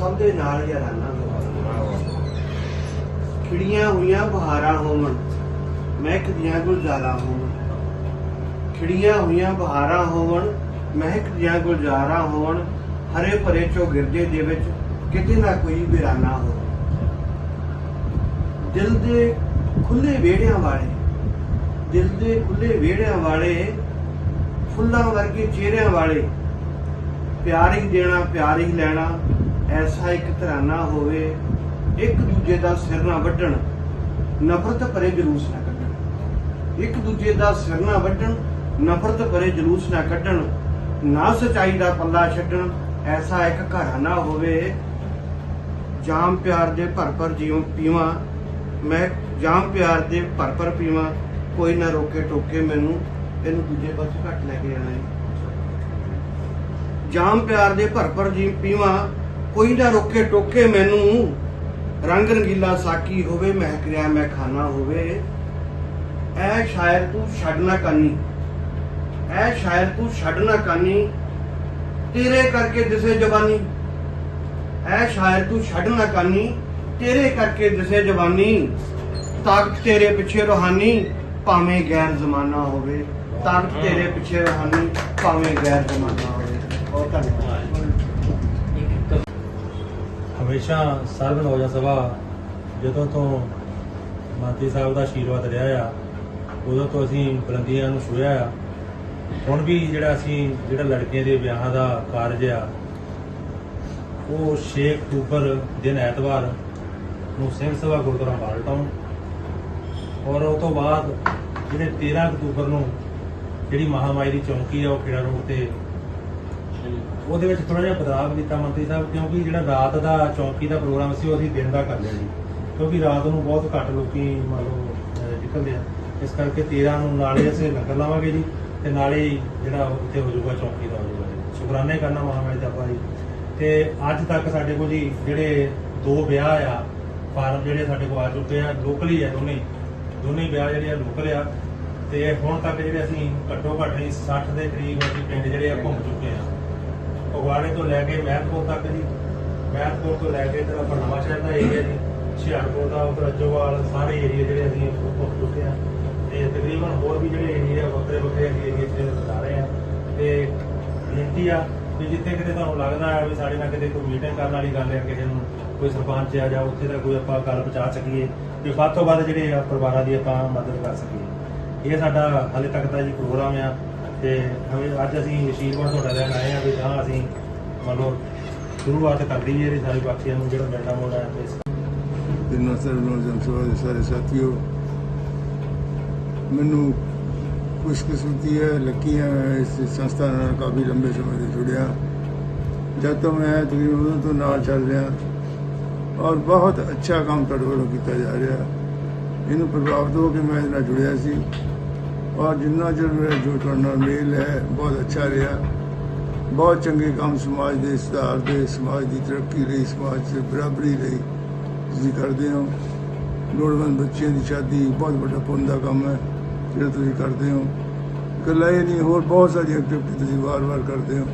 ਸਭ ਦੇ ਨਾਲ ਜਰਾਨਾ ਖਿੜੀਆਂ ਹੋਈਆਂ ਬਹਾਰਾਂ ਹੋਵਣ ਮਹਿਕ ਦੀਆਂ ਗੁਲਜ਼ਾਰਾਂ ਹੋਵਣ। ਖਿੜੀਆਂ ਹੋਈਆਂ ਬਹਾਰਾਂ ਹੋਵਣ ਮਹਿਕ ਦੀਆਂ ਗੁਲਜ਼ਾਰਾਂ ਹੋਵਣ, ਹਰੇ ਭਰੇ ਚੌਗਿਰਦੇ ਦੇ ਵਿੱਚ ਕਿਤੇ ਨਾ ਕੋਈ ਬਿਰਾਨਾ ਹੋ ਦਿਲ ਦੇ ਖੁੱਲੇ ਵਿਹੜਿਆਂ ਵਾਲੇ, ਦਿਲ ਦੇ ਖੁੱਲੇ ਵਿਹੜਿਆਂ ਵਾਲੇ, ਫੁੱਲਾਂ ਵਰਗੇ ਚਿਹਰਿਆਂ ਵਾਲੇ, ਪਿਆਰ ਹੀ ਦੇਣਾ, ਪਿਆਰ ਹੀ ਲੈਣਾ ਐਸਾ ਇੱਕ ਤਰਾਨਾ ਹੋਵੇ, ਇੱਕ ਦੂਜੇ ਦਾ ਸਿਰ ਨਾ ਵੱਢਣ, ਨਫ਼ਰਤ ਭਰੇ ਜਲੂਸ ਨਾ ਕੱਢਣ। ਇੱਕ ਦੂਜੇ ਦਾ ਸਿਰ ਨਾ ਵੱਢਣ, ਨਫ਼ਰਤ ਭਰੇ ਜਲੂਸ ਨਾ ਕੱਢਣ, ਨਾ ਸਚਾਈ ਦਾ ਪੱਲਾ ਛੱਡਣ, ਐਸਾ ਇੱਕ ਘਰਾਨਾ ਹੋਵੇ, ਜਾਮ ਪਿਆਰ ਦੇ ਭਰ ਭਰ ਜੀਉ ਪੀਵਾਂ, ਮੈਂ ਜਾਮ ਪਿਆਰ ਦੇ ਭਰ ਭਰ ਪੀਵਾਂ, ਕੋਈ ਨਾ ਰੋਕੇ ਟੋਕੇ ਮੈਨੂੰ ਇਹਨੂੰ ਦੂਜੇ ਪਾਸੇ ਘੱਟ ਲੈ ਕੇ ਜਾਣਾ ਹੈ। ਜਾਮ ਪਿਆਰ ਦੇ ਭਰ ਭਰ ਜੀ ਪੀਵਾਂ ਕੋਈ ਨਾ ਰੋਕੇ ਟੋਕੇ ਮੈਨੂੰ। ਰੰਗ ਰੰਗੀਲਾ ਸਾਕੀ ਹੋਵੇ ਮਹਿਕ ਰਿਹਾ ਮੈਂ ਖਾਣਾ ਹੋਵੇ। ਐ ਸ਼ਾਇਰ ਤੂੰ ਛੱਡਣਾ ਕਾਨੀ। ਐ ਸ਼ਾਇਰ ਤੂੰ ਛੱਡਣਾ ਕਾਨੀ। ਤੇਰੇ ਕਰਕੇ ਦਿਸੇ ਜਵਾਨੀ। ਐ ਸ਼ਾਇਰ ਤੂੰ ਛੱਡਣਾ ਕਾਨੀ। ਤੇਰੇ ਕਰਕੇ ਦਿਸੇ ਜਵਾਨੀ। ਤਾਕਤ ਤੇਰੇ ਪਿੱਛੇ ਰੋਹਾਨੀ, ਭਾਵੇਂ ਗੈਰ ਜ਼ਮਾਨਾ ਹੋਵੇ। ਤਾਕਤ ਤੇਰੇ ਪਿੱਛੇ ਰੋਹਾਨੀ, ਭਾਵੇਂ ਗੈਰ ਜ਼ਮਾਨਾ ਹੋਵੇ। ਬਹੁਤ ਧੰਨਵਾਦ। ਹਮੇਸ਼ਾ ਸਰਵ ਨੌਜਵਾਨ ਸਭਾ ਜਦੋਂ ਤੋਂ ਮਾਤੀ ਸਾਹਿਬ ਦਾ ਆਸ਼ੀਰਵਾਦ ਰਿਹਾ ਆ, ਉਦੋਂ ਤੋਂ ਅਸੀਂ ਬੁਲੰਦੀਆਂ ਨੂੰ ਛੂਹਿਆ ਆ। ਹੁਣ ਵੀ ਜਿਹੜਾ ਅਸੀਂ, ਜਿਹੜਾ ਲੜਕੀਆਂ ਦੇ ਵਿਆਹਾਂ ਦਾ ਕਾਰਜ ਆ, ਉਹ 6 ਅਕਤੂਬਰ ਦਿਨ ਐਤਵਾਰ ਨੂੰ ਸਿੰਘ ਸਭਾ ਗੁਰਦੁਆਰਾ ਮਾਲਟਾਊਨ ਔਰ ਉਹ ਤੋਂ ਬਾਅਦ ਜਿਹੜੇ 13 ਅਕਤੂਬਰ ਨੂੰ ਜਿਹੜੀ ਮਹਾਮਾਈ ਦੀ ਚੌਂਕੀ ਆ, ਉਹ ਖੇੜਾ ਰੋਡ ਤੇ ਉਹਦੇ ਵਿੱਚ ਥੋੜਾ ਜਿਹਾ ਬਦਲਾਅ ਕੀਤਾ ਮੰਤਰੀ ਸਾਹਿਬ, ਕਿਉਂਕਿ ਜਿਹੜਾ ਰਾਤ ਦਾ ਚੌਂਕੀ ਦਾ ਪ੍ਰੋਗਰਾਮ ਸੀ ਉਹ ਅਸੀਂ ਦਿਨ ਦਾ ਕਰ ਲਿਆ ਜੀ ਕਿਉਂਕਿ ਰਾਤ ਨੂੰ ਬਹੁਤ ਘੱਟ ਲੋਕੀ ਮੰਨ ਲਓ ਨਿਕਲਦੇ ਆ। ਇਸ ਕਰਕੇ 13 ਨੂੰ ਨਾਲੇ ਅਸੀਂ ਲੰਗਰ ਲਾਵਾਂਗੇ ਜੀ, ਤੇ ਨਾਲੇ ਹੀ ਜਿਹੜਾ ਉੱਥੇ ਹੋ ਜਾਊਗਾ ਚੌਂਕੀ ਦਾ ਹੋ ਜਾਊਗਾ ਜੀ। ਸ਼ੁਕਰਾਨੇ ਕਰਨਾ ਮਹਾਮਾਰੀ ਦਾ ਆਪਾਂ ਜੀ ਤੇ ਅੱਜ ਤੱਕ ਸਾਡੇ ਕੋਲ ਜੀ, ਜਿਹੜੇ ਦੋ ਵਿਆਹ ਆ, ਫਾਰਮ ਜਿਹੜੇ ਸਾਡੇ ਕੋਲ ਆ ਚੁੱਕੇ ਆ, ਲੋਕਲੀ ਆ ਦੋਨੇ। ਹੀ। ਦੋਨੇ ਹੀ ਵਿਆਹ ਜਿਹੜੇ ਆ ਲੋਕਲ ਆ। ਤੇ ਹੁਣ ਤੱਕ ਜਿਹੜੇ ਅਸੀਂ ਘੱਟੋ ਘੱਟ ਨਹੀਂ 60 ਦੇ ਕਰੀਬ ਅਸੀਂ ਪਿੰਡ ਜਿਹੜੇ ਆ ਘੁੰਮ ਚੁੱਕੇ ਆ। ਫਗਵਾੜੇ ਤੋਂ ਲੈ ਕੇ ਮਹਿਤਪੁਰ ਤੱਕ ਜੀ। ਮਹਿਤਪੁਰ ਤੋਂ ਲੈ ਕੇ ਇੱਧਰ ਆਪਾਂ ਨਵਾਂ ਸ਼ਹਿਰ ਦਾ ਏਰੀਆ ਜੀ। ਹੁਸ਼ਿਆਰਪੁਰ ਦਾ, ਉਧਰ ਅੱਜੋਵਾਲ ਸਾਰੇ ਏਰੀਆ ਜਿਹੜੇ ਅਸੀਂ ਉਹ ਘੁੰਮ ਚੁੱਕੇ ਆ ਤੇ ਤਕਰੀਬਨ ਹੋਰ ਵੀ ਜਿਹੜੇ ਏਰੀਆ ਵੱਖਰੇ ਵੱਖਰੇ ਏਰੀਆ ਚ ਜਾ ਰਹੇ ਆ ਤੇ ਬੇਨਤੀ ਆ ਵੀ ਜਿੱਥੇ ਕਿਤੇ ਤੁਹਾਨੂੰ ਲੱਗਦਾ ਹੈ ਵੀ ਸਾਡੇ ਨਾਲ ਕਿਤੇ ਕੋਈ ਮੀਟਿੰਗ ਕਰਨ ਵਾਲੀ ਗੱਲ ਹੈ ਕਿਸੇ ਨੂੰ ਕੋਈ ਸਰਪੰਚ ਆ ਜਾਂ ਉੱਥੇ ਦਾ ਕੋਈ ਆਪਾਂ ਗੱਲ ਪਹੁੰਚਾ ਸਕੀਏ ਕਿ ਵੱਧ ਤੋਂ ਵੱਧ ਜਿਹੜੇ ਆ ਪਰਿਵਾਰਾਂ ਦੀ ਆਪਾਂ ਮਦਦ ਕਰ ਸਕੀਏ। ਇਹ ਸਾਡਾ ਹਾਲੇ ਤੱਕ ਦਾ ਜੀ ਪ੍ਰੋਗਰਾਮ ਆ। ਤੇ ਹਮੇ ਅੱਜ ਅਸੀਂ ਅਸ਼ੀਰਵਾਦ ਤੁਹਾਡਾ ਲੈਣ ਆਏ ਆ ਵੀ ਤਾਂ ਅਸੀਂ ਮੰਨ ਲਓ ਸ਼ੁਰੂਆਤ ਕਰ ਦਈਏ ਇਹਦੀ ਸਾਰੀ ਬਾਕੀਆਂ ਨੂੰ ਜਿਹੜਾ ਮਿਲਣਾ ਮੋਣਾ ਹੈ ਤੇ ਦਿਨਾਂ ਸਰਵਨੋਂ ਜਨਸਭਾ ਦੇ ਸਾਰੇ ਸਾਥੀਓ, ਮੈਨੂੰ ਖੁਸ਼ਕਿਸਮਤੀ ਹੈ ਲੱਕੀ ਹੈ ਮੈਂ ਇਸ ਸੰਸਥਾ ਨਾਲ ਕਾਫੀ ਲੰਬੇ ਸਮੇਂ ਤੋਂ ਜੁੜਿਆ। ਜਦ ਤੋਂ ਮੈਂ ਤਕਰੀਬਨ ਉਦੋਂ ਤੋਂ ਨਾਲ ਚੱਲ ਰਿਹਾ। ਔਰ ਬਹੁਤ ਅੱਛਾ ਕੰਮ ਤੁਹਾਡੇ ਵੱਲੋਂ ਕੀਤਾ ਜਾ ਰਿਹਾ। ਇਹਨੂੰ ਪ੍ਰਭਾਵਿਤ ਹੋ ਕੇ ਮੈਂ ਇਹਦੇ ਨਾਲ ਜੁੜਿਆ ਸੀ। ਔਰ ਜਿੰਨਾ ਚਿਰ ਮੇਰਾ ਜੋ ਤੁਹਾਡੇ ਨਾਲ ਮੇਲ ਹੈ, ਬਹੁਤ ਅੱਛਾ ਰਿਹਾ। ਬਹੁਤ ਚੰਗੇ ਕੰਮ ਸਮਾਜ ਦੇ ਸੁਧਾਰ ਦੇ, ਸਮਾਜ ਦੀ ਤਰੱਕੀ ਲਈ, ਸਮਾਜ ਦੇ ਬਰਾਬਰੀ ਲਈ ਤੁਸੀਂ ਕਰਦੇ ਹੋ। ਲੋੜਵੰਦ ਬੱਚਿਆਂ ਦੀ ਸ਼ਾਦੀ ਬਹੁਤ ਵੱਡਾ ਪੁੰਨ ਦਾ ਕੰਮ ਹੈ, ਜਿਹੜਾ ਤੁਸੀਂ ਕਰਦੇ ਹੋ। ਇਕੱਲਾ ਇਹ ਨਹੀਂ, ਹੋਰ ਬਹੁਤ ਸਾਰੀਆਂ ਐਕਟੀਵਿਟੀ ਤੁਸੀਂ ਵਾਰ-ਵਾਰ ਕਰਦੇ ਹੋ,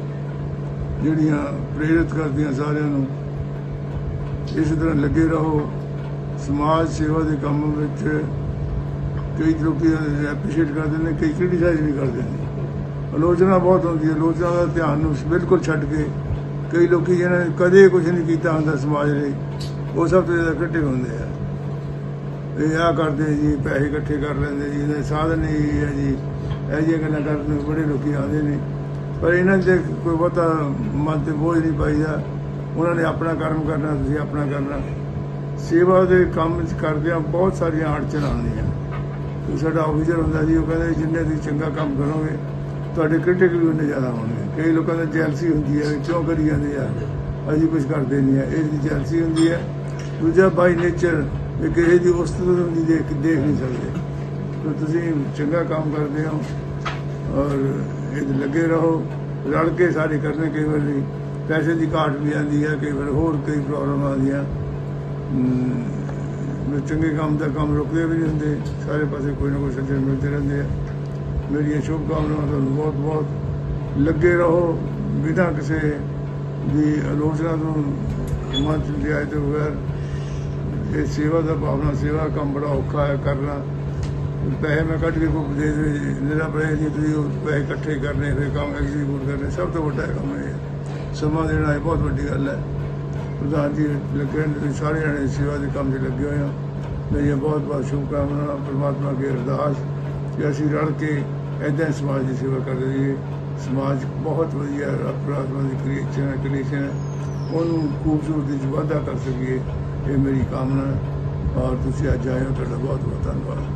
ਜਿਹੜੀਆਂ ਪ੍ਰੇਰਿਤ ਕਰਦੀਆਂ ਸਾਰਿਆਂ ਨੂੰ। ਇਸ ਤਰ੍ਹਾਂ ਲੱਗੇ ਰਹੋ। ਸਮਾਜ ਸੇਵਾ ਦੇ ਕੰਮ ਵਿੱਚ ਕਈ ਲੋਕੀ ਐਪਰੀਸ਼ੀਏਟ ਕਰਦੇ ਨੇ, ਕਈ ਕ੍ਰਿਟਿਸਾਈਜ਼ ਵੀ ਕਰਦੇ ਨੇ। ਆਲੋਚਨਾ ਬਹੁਤ ਹੁੰਦੀ ਹੈ, ਆਲੋਚਨਾ ਦਾ ਧਿਆਨ ਨੂੰ ਬਿਲਕੁਲ ਛੱਡ ਕੇ ਕਈ ਲੋਕੀ ਜਿਹਨਾਂ ਨੇ ਕਦੇ ਕੁਝ ਨਹੀਂ ਕੀਤਾ ਹੁੰਦਾ ਸਮਾਜ ਲਈ, ਉਹ ਸਭ ਤੋਂ ਜ਼ਿਆਦਾ ਇਕੱਠੇ ਹੁੰਦੇ ਆ। ਇਹ ਆ ਕਰਦੇ ਜੀ, ਪੈਸੇ ਇਕੱਠੇ ਕਰ ਲੈਂਦੇ ਜੀ, ਇਹਦੇ ਸਾਧਨ ਹੀ ਹੈ ਜੀ, ਇਹ ਜਿਹੀਆਂ ਗੱਲਾਂ ਕਰਨ ਨੂੰ ਬੜੇ ਲੋਕੀ ਆਉਂਦੇ ਨੇ। ਪਰ ਇਹਨਾਂ ਦੇ ਕੋਈ ਬਹੁਤਾ ਮਨ ਤੇ ਬੋਝ ਨਹੀਂ ਪਾਈਦਾ। ਉਹਨਾਂ ਨੇ ਆਪਣਾ ਕਰਮ ਕਰਨਾ, ਤੁਸੀਂ ਆਪਣਾ ਕਰਨਾ। ਸੇਵਾ ਦੇ ਕੰਮ ਚ ਕਰਦਿਆਂ ਬਹੁਤ ਸਾਰੀਆਂ ਅੜਚਣਾਂ ਆਉਂਦੀਆਂ ਸਾਡਾ ਆਫੀਸਰ ਹੁੰਦਾ ਜੀ, ਉਹ ਕਹਿੰਦਾ ਜਿੰਨੇ ਤੁਸੀਂ ਚੰਗਾ ਕੰਮ ਕਰੋਗੇ, ਤੁਹਾਡੇ ਕ੍ਰਿਟਿਕ ਵੀ ਉਹਨੇ ਜ਼ਿਆਦਾ ਹੋਣਗੇ। ਕਈ ਲੋਕਾਂ ਦੀ ਜੈਲਸੀ ਹੁੰਦੀ ਹੈ, ਵੀ ਕਿਉਂ ਕਰੀ ਜਾਂਦੇ ਆ? ਅਸੀਂ ਕੁਝ ਕਰਦੇ ਨਹੀਂ ਆ। ਇਹਦੀ ਜੈਲਸੀ ਹੁੰਦੀ ਹੈ। ਦੂਜਾ ਬਾਈ ਨੇਚਰ ਇਹ ਕਿਸੇ ਦੀ ਉਸਤਤ ਨੂੰ ਨਹੀਂ ਦੇਖ ਦੇਖ ਨਹੀਂ ਸਕਦੇ। ਤਾਂ ਤੁਸੀਂ ਚੰਗਾ ਕੰਮ ਕਰਦੇ ਹੋ ਔਰ ਇਹ ਲੱਗੇ ਰਹੋ। ਰਲ ਕੇ ਸਾਰੇ ਕਰਨੇ ਕਈ ਵਾਰੀ ਪੈਸੇ ਦੀ ਘਾਟ ਵੀ ਆਉਂਦੀ ਹੈ, ਕਈ ਵਾਰ ਹੋਰ ਕਈ ਪ੍ਰੋਬਲਮ ਆਉਂਦੀਆਂ। ਚੰਗੇ ਕੰਮ ਦਾ ਕੰਮ ਰੁਕਦੇ ਵੀ ਨਹੀਂ ਹੁੰਦੇ, ਸਾਰੇ ਪਾਸੇ ਕੋਈ ਨਾ ਕੋਈ ਸੱਜਣ ਮਿਲਦੇ ਰਹਿੰਦੇ ਆ। ਮੇਰੀਆਂ ਸ਼ੁਭ ਕਾਮਨਾਵਾਂ ਤੁਹਾਨੂੰ ਬਹੁਤ ਬਹੁਤ। ਲੱਗੇ ਰਹੋ, ਬਿਨਾਂ ਕਿਸੇ ਦੀ ਆਲੋਚਨਾ ਤੋਂ ਮਨ ਚ ਲਿਆਏ ਤੋਂ ਬਗੈਰ। ਇਹ ਸੇਵਾ ਦਾ ਭਾਵਨਾ, ਸੇਵਾ ਕੰਮ ਬੜਾ ਔਖਾ ਹੈ ਕਰਨਾ। ਪੈਸੇ ਮੈਂ ਕੱਢ ਕੇ ਕੋਈ ਦੇ ਦੇ ਮੇਰਾ ਬੜੇ ਜੀ ਤੁਸੀਂ ਪੈਸੇ ਇਕੱਠੇ ਕਰਨੇ, ਫਿਰ ਕੰਮ ਐਗਜ਼ੀਕਿਊਟ ਕਰਨੇ, ਸਭ ਤੋਂ ਵੱਡਾ ਕੰਮ ਇਹ ਹੈ। ਸਮਾਂ ਦੇਣਾ ਇਹ ਬਹੁਤ ਵੱਡੀ ਗੱਲ ਹੈ। ਪ੍ਰਧਾਨ ਜੀ ਲੱਗੇ ਨੇ, ਤੁਸੀਂ ਸਾਰੇ ਜਣੇ ਸੇਵਾ ਦੇ ਕੰਮ 'ਚ ਲੱਗੇ ਹੋਏ ਆ ਮੇਰੀਆਂ ਬਹੁਤ ਬਹੁਤ ਸ਼ੁਭਕਾਮਨਾਵਾਂ, ਪ੍ਰਮਾਤਮਾ ਅੱਗੇ ਅਰਦਾਸ ਕਿ ਅਸੀਂ ਰਲ ਕੇ ਏਦਾਂ ਸਮਾਜ ਦੀ ਸੇਵਾ ਕਰਦੇ ਰਹੀਏ ਸਮਾਜ ਬਹੁਤ ਵਧੀਆ ਪ੍ਰਾਤਮਾ ਦੀ ਕ੍ਰੀਏਸ਼ਨ ਹੈ ਕ੍ਰੀਏਸ਼ਨ ਹੈ। ਉਹਨੂੰ ਖੂਬਸੂਰਤੀ 'ਚ ਵਾਧਾ ਕਰ ਸਕੀਏ, ਇਹ ਮੇਰੀ ਕਾਮਨਾ ਔਰ ਤੁਸੀਂ ਅੱਜ ਆਏ ਹੋ, ਤੁਹਾਡਾ ਬਹੁਤ ਬਹੁਤ ਧੰਨਵਾਦ।